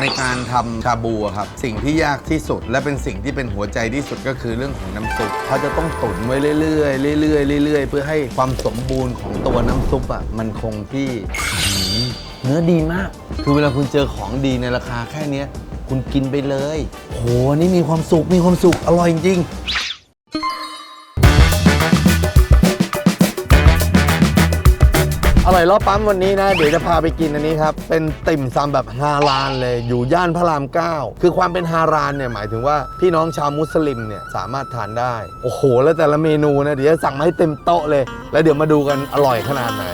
ในการทำชาบูอะครับ สิ่งที่ยากที่สุดและเป็นสิ่งที่เป็นหัวใจที่สุดก็คือเรื่องของน้ำซุปเขาจะต้องตุ๋นไว้เรื่อยๆเรื่อยๆเรื่อยๆ เพื่อให้ความสมบูรณ์ของตัวน้ำซุปอะมันคงที่หือเนื้อดีมาก คือเวลาคุณเจอของดีในราคาแค่เนี้ยคุณกินไปเลยโหนี่มีความสุขมีความสุขอร่อยจริง ร่อยรอบปั๊มวันนี้นะ เดี๋ยวจะพาไปกินอันนี้ครับ เป็นติ่มซำแบบฮารานเลย อยู่ย่านพระราม9คือความเป็นฮารานเนี่ยหมายถึงว่าพี่น้องชาวมุสลิมเนี่ยสามารถทานได้ โอ้โห แล้วแต่ละเมนูนะเดี๋ยวจะสั่งมาให้เต็มโต๊ะเลย แล้วเดี๋ยวมาดูกันอร่อยขนาดไหน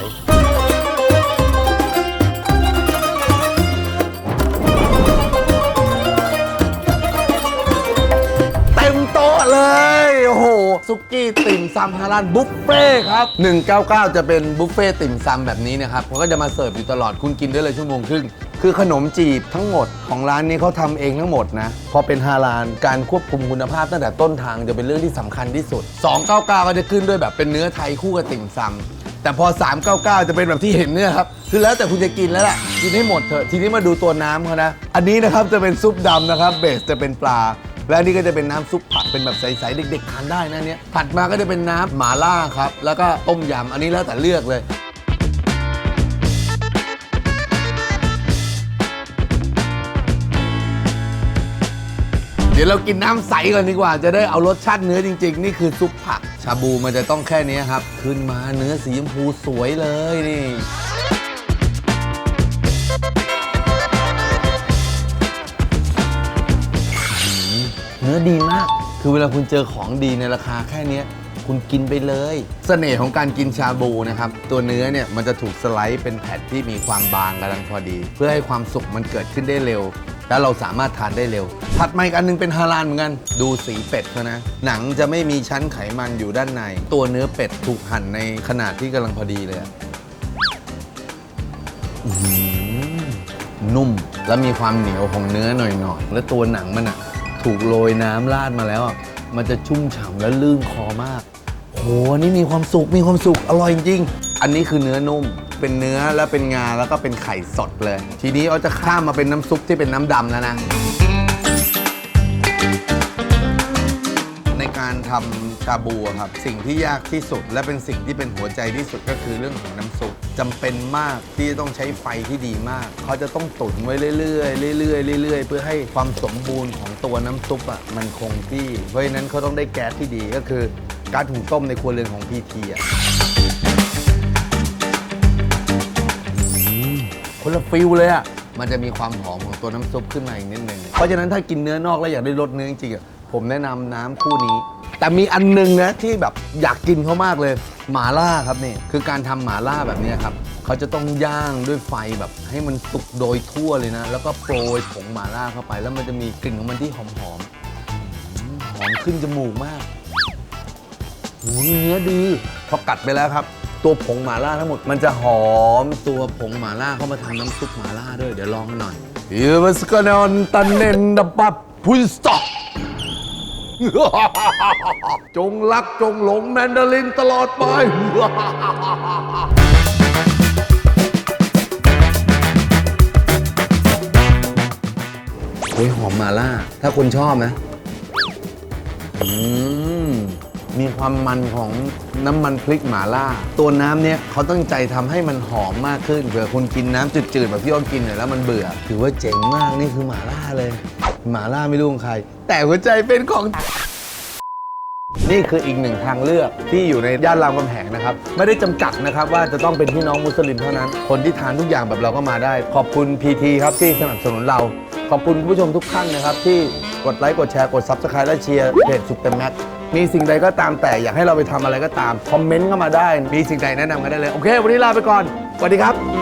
ซุกี้ติ่มซำฮาลานบุฟเฟ่ครับ 199 จะเป็นบุฟเฟ่ติ่มซำแบบนี้นะครับเขาก็จะมาเสิร์ฟอยู่ตลอดคุณกินได้เลยชั่วโมงครึ่งคือขนมจีบทั้งหมดของร้านนี้เขาทำเองทั้งหมดนะพอเป็นฮาลานการควบคุมคุณภาพตั้งแต่ต้นทางจะเป็นเรื่องที่สำคัญที่สุด 299 ก็จะขึ้นด้วยแบบเป็นเนื้อไทยคู่กับติ่มซำแต่พอ 399 จะเป็นแบบที่เห็นเนี่ยครับ คือแล้วแต่คุณจะกินแล้วแหละกินให้หมดเถอะ ทีนี้มาดูตัวน้ำเขานะ อันนี้นะครับจะเป็นซุปดำนะครับ เบสจะเป็นปลา และนนี่ก็จะเป็นน้ำซุปผักเป็นแบบใสๆเด็กๆทานได้นะเนี่ยถัดมาก็จะเป็นน้ำหมาล่าครับ แล้วก็ต้มยำอันนี้แล้วแต่เลือกเลย เดี๋ยวเรากินน้ำใสก่อนดีกว่า จะได้เอารสชาติเนื้อจริง ๆ นี่คือซุปผัก ชาบูมันจะต้องแค่นี้ครับ ขึ้นมาเนื้อสีชมพูสวยเลยนี่ เวลาคุณเจอของดีในราคาแค่เนี้ยคุณกินไปเลย เสน่ห์ของการกินชาบูนะครับ ตัวเนื้อเนี่ยมันจะถูกสไลด์เป็นแผ่นที่มีความบางกำลังพอดี เพื่อให้ความสุกมันเกิดขึ้นได้เร็ว แล้วเราสามารถทานได้เร็ว ถัดมาอีกอันหนึงเป็นฮาลาลเหมือนกัน ดูสีเป็ดเขนะ หนังจะไม่มีชั้นไขมันอยู่ด้านใน ตัวเนื้อเป็ดถูกหั่นในขนาดที่กำลังพอดีเลยอะนุ่มแล้วมีความเหนียวของเนื้อหน่อยๆ แล้วตัวหนังมันอะถูกโรยน้ำราดมาแล้วอะ มันจะชุ่มฉ่ำและลื่นคอมากโหอันนี่มีความสุขมีความสุขอร่อยจริงๆอันนี้คือเนื้อนุ่ม เป็นเนื้อแล้วเป็นงาแล้วก็เป็นไข่สดเลย ทีนี้เราจะข้ามมาเป็นน้ำซุปที่เป็นน้ำดำแล้วนะ การทำชาบูอะครับ สิ่งที่ยากที่สุด และเป็นสิ่งที่เป็นหัวใจที่สุดก็คือเรื่องของน้ำซุปจำเป็นมากที่จะต้องใช้ไฟที่ดีมาก เขาจะต้องตุ๋นไว้เรื่อยๆเรื่อยๆเรื่อยๆ เพื่อให้ความสมบูรณ์ของตัวน้ำซุปอะมันคงที่ เพราะฉะนั้นเขาต้องได้แก๊สที่ดีก็คือการหุงต้มในครัวเรือนของพีทีอะ คนละฟิลเลยอะ มันจะมีความหอมของตัวน้ำซุปขึ้นมาอีกนิดนึง เพราะฉะนั้นถ้ากินเนื้อนอกแล้วอยากได้รสเนื้อจริงๆอะ ผมแนะนำน้ำคู่นี้ แต่มีอันหนึงนะที่แบบอยากกินเขามากเลย หมาล่าครับนี่คือการทำหมาล่าแบบเนี้ยครับเขาจะต้องย่างด้วยไฟแบบให้มันสุกโดยทั่วเลยนะ แล้วก็โปรยผงหมาล่าเข้าไป แล้วมันจะมีกลิ่นของมันที่หอมๆอืมหอมขึ้นจมูกมากโอ้โหเนื้อดีพอกัดไปแล้วครับ ตัวผงหมาล่าทั้งหมด มันจะหอมตัวผงหมาล่าเข้ามาทำน้ำซุปหมาล่าด้วย เดี๋ยวลองกันหน่อยเยมัสกนอนตันเนนดับปับพุนสต็อก จงรักจงหลงแมนดารินตลอดไป เฮ้ยหอมหมาล่า ถ้าคุณชอบนะอืมมีความมันของน้ำมันพริกหมาล่า ตัวน้ำเนี่ยเขาตั้งใจทำให้มันหอมมากขึ้นเผื่อคุณกินน้ำจืดๆแบบพี่อ้นกินเนี่ยแล้วมันเบื่อ ถือว่าเจ๋งมากนี่คือหมาล่าเลย หมาล่าไม่รู้ของใคร แต่หัวใจเป็นของ นี่คืออีกหนึ่งทางเลือกที่อยู่ในย่านรามคำแหงนะครับ ไม่ได้จำกัดนะครับว่าจะต้องเป็นพี่น้องมุสลิมเท่านั้น คนที่ทานทุกอย่างแบบเราก็มาได้ ขอบคุณพีทีครับที่สนับสนุนเรา ขอบคุณคุณผู้ชมทุกท่านนะครับที่กดไลค์กดแชร์กด Subscribe และเชียร์เพจสุดเต็มแม็กมีสิ่งใดก็ตามแต่อยากให้เราไปทำอะไรก็ตามคอมเมนต์เข้ามาได้ มีสิ่งใดแนะนำกันได้เลยโอเค วันนี้ลาไปก่อนสวัสดีครับ